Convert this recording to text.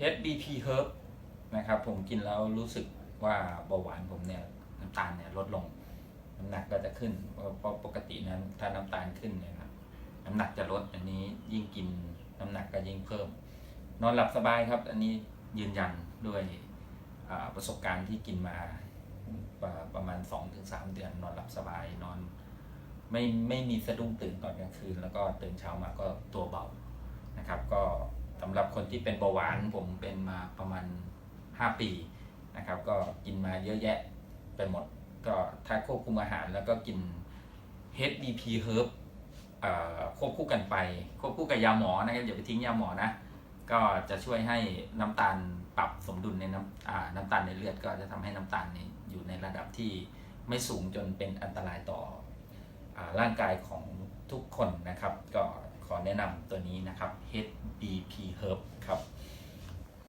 HBP Herb นะครับผมกินแล้วรู้สึกว่าเบาหวานผมเนี่ยน้ำตาลเนี่ยลดลง น้ำหนักก็จะขึ้นเพราะปกตินั้นถ้าน้ำตาลขึ้นเนี่ยน้ำหนักจะลดอันนี้ยิ่งกินน้ำหนักก็ยิ่งเพิ่ม นอนหลับสบายครับ อันนี้ยืนยันด้วยประสบการณ์ที่กินมาประประมาณ 2-3 เดือนนอนหลับสบายนอนไม่ไม่มีสะดุ้งตื่นตอนกลางคืน แล้วก็ตื่นเช้ามาก็ตัวเบานะครับ ก็สำหรับ คนที่เป็นเบาหวานผมเป็นมาประมาณ 5 ปีนะครับ ก็กินมาเยอะแยะไปหมด ก็ถ้าควบคุมอาหารแล้วก็กิน HDP Herb เอ่อควบคู่กันไป ควบคู่กับยาหมอนะครับอย่าไปทิ้งยาหมอนะก็จะช่วยให้น้ำตาลปรับสมดุลในน้ำน้ำตาลในเลือดก็จะทำให้น้ำตาลอยู่ในระดับที่ไม่สูงจนเป็นอันตรายต่ออร่างกายของทุกคนนะครับ ก็ แนะนำตัวนี้นะครับ HDP Herb ครับ